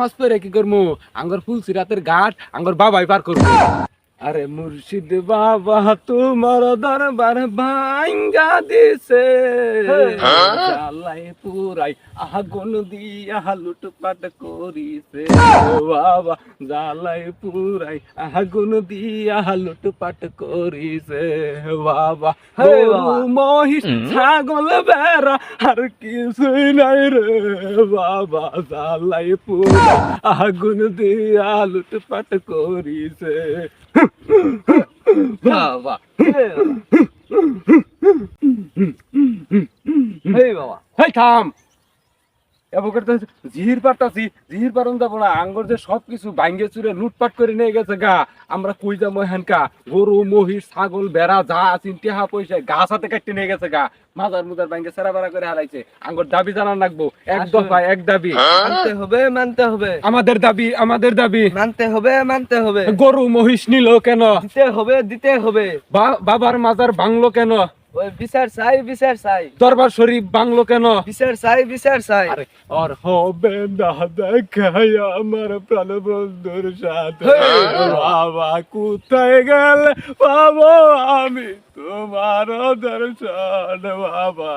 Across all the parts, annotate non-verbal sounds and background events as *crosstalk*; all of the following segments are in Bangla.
নামাজ পড়ে কি করব আঙ্গর ফুল সিরাতের ঘাট আঙ্গর বাবাই পার করব আরে মুর্শিদ বাবা তোমার দরবার ভাঙ্গা দিছে। জ্বালাই পুরাই আগুন দিয়া লুটপাট করিছে। বাবা জ্বালাই পুরাই আগুন দিয়া লুটপাট করিছে। বাবা হে গরু, বাবা। মহিষ ছাগল বেড়া আর কিছুই নাই রে। বাবা জ্বালাই পুরাই আগুন দিয়া লুটপাট করিছে। বাবা। বাবা। থাম। এবার জিহির পারতাছি জিহির পারন যাব না। আঙ্গর যে সব কিছু ভাঙ্গে চুরে লুটপাট করে নিয়ে গেছে গা। আমরা কই যাব হেনকা গরু মহিষ ছাগল বেড়া যা আছেন টেহা পয়সা গাছ হাতে কাটতে নিয়ে গেছে গা। মাজার মুজার ভাঙ্গে সেরা বেড়া করে হারাইছে। আঙ্গর দাবি জানান রাখব এক দফা এক দাবি। মানতে হবে মানতে হবে। আমাদের দাবি আমাদের দাবি। মানতে হবে মানতে হবে। গরু মহিষ নিল কেন? দিতে হবে দিতে হবে। বা- বাবার মাজার ভাঙলো কেন? ওই বিচার চাই বিচার চাই। দরবার শরীফ ভাঙলো কেন? বিচার চাই বিচার চাই। আরে হবে না দেখাই আমার প্রাণ বন্ধুর সাথে। হেই! বাবা কোথায় গেলে? পাবো আমি তোমার দর্শন বাবা!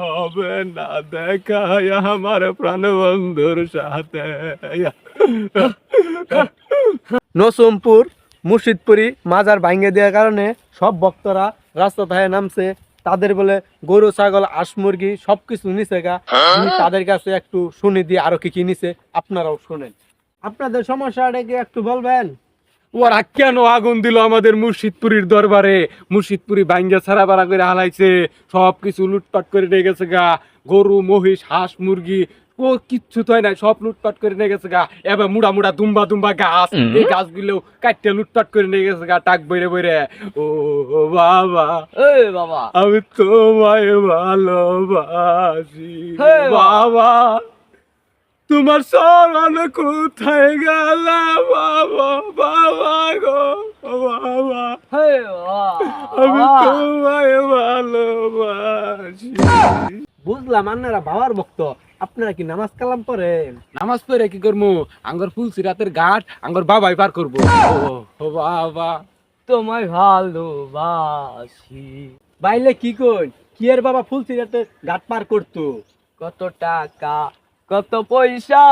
হবে না দেখাই আমার প্রাণ বন্ধুর সাথে। নসুমপুর মুর্শিদপুরি মাজার ভাঙ্গে দেওয়ার কারণে সব ভক্তরা রাস্তা ধারে নামছে। তাদের বলে গরু, ছাগল, হাঁস, মুরগি সবকিছু নিছে গা। তাদের কাছে একটু শুনে দিয়ে আরও কি কি নিছে। আপনারাও শুনেন। আপনাদের সমস্যাটা কি একটু বলবেন? ওরা কেন আগুন দিল আমাদের মুর্শিদপুরীর দরবারে? মুর্শিদপুরি বাইঙ্গা ছাড়া বাড়া করে হালাইছে। সব কিছু লুটপাট করে নিয়ে গেছে গা। গরু মহিষ হাঁস মুরগি ও কিচ্ছু তো নাই সব লুটপাট করে নিয়ে গেছে গা। এবার মুড়া মুড়া দুম্বা দুম্বা গাছ এই গাছগুলো কাটতে লুটপাট করে নিয়ে গেছে গা টাক বইরে বইরে। ও বাবা। বাবা। আমি তোমায় ভালোবাসি। বাবা। তোমার সরণ কোথায় গেল? বাবা বাবা হে আমি তোমায় ভালোবাসি। বুঝলাম আপনারা বাবার ভক্ত। আপনারা কি নামাজ কালাম পড়েন? নামাজ পড়ে কি করব আঙ্গর ফুল সিরাতের ঘাট আঙ্গর বাবাই পার করব। *laughs* ও, বাবা। তোমায় ভালোবাসি। বাইলে কি কই? কি এর বাবা ফুল সিরাতে ঘাট পার করতো? কত টাকা কত পয়সা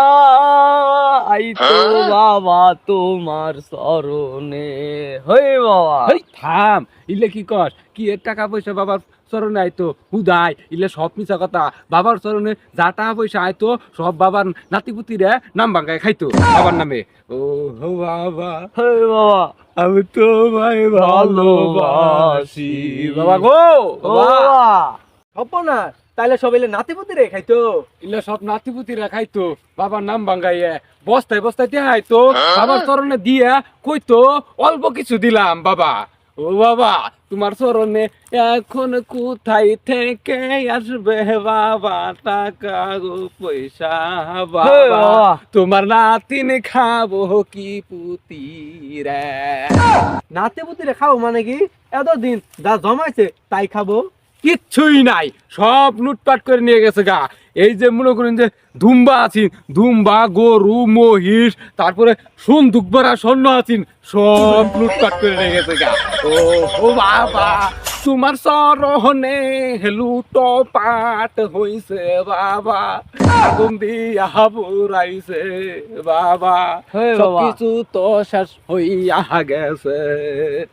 আই তো বাবা তোমার স্মরণে। হই বাবা। হেই, থাম ইলে কি কর কি এর টাকা পয়সা বাবার চরণে আইতো হুদাই ইলে সব মিছা কথা। বাবার চরণে যা টাকা পয়সা আইতো সব বাবার নাতিপুতিরে নাম ভাঙ্গায় খাইতো বাবার নামে। ও হো বাবা হই বাবা। আমি তোমায় ভালোবাসি। বাবা গো বাবা। বাবা তাইলে সবাই নাতিপুতি রে খাইতো? ইলে সব নাতিপুতিরা খাইতো। বাবার নাম ভাঙ্গাইয়ে বস্তায় বস্তায় দেখাইতো বাবার চরণে দিয়ে কইতো অল্প কিছু দিলাম বাবা। ও বাবা তোমার চরণে এখন কোথায় থেকে আসবে বাবা? টাকা গো পয়সা বাবা। তোমার নাতিন খাব কি পুতি রে নাতিপুতি রে খাও মানে কি? এতদিন যা জমাইছে তাই খাব? কিচ্ছুই নাই। সব লুটপাট করে নিয়ে গেছে গা। এই যে মনে করেন যে ধুম্বা আছিন ধুম্বা গরু মহিষ তারপরে সন্দুক ভরা স্বর্ণ আছিন সব লুটপাট করে নিয়ে গেছে গা। ও ও বাবা তোমার সরহনে লুটো পাট হইছে বাবা। আগুন দিয়া বুড়াইছে বাবা। হে সব বাবা। কিছু তো শেষ হইয়া গেছে।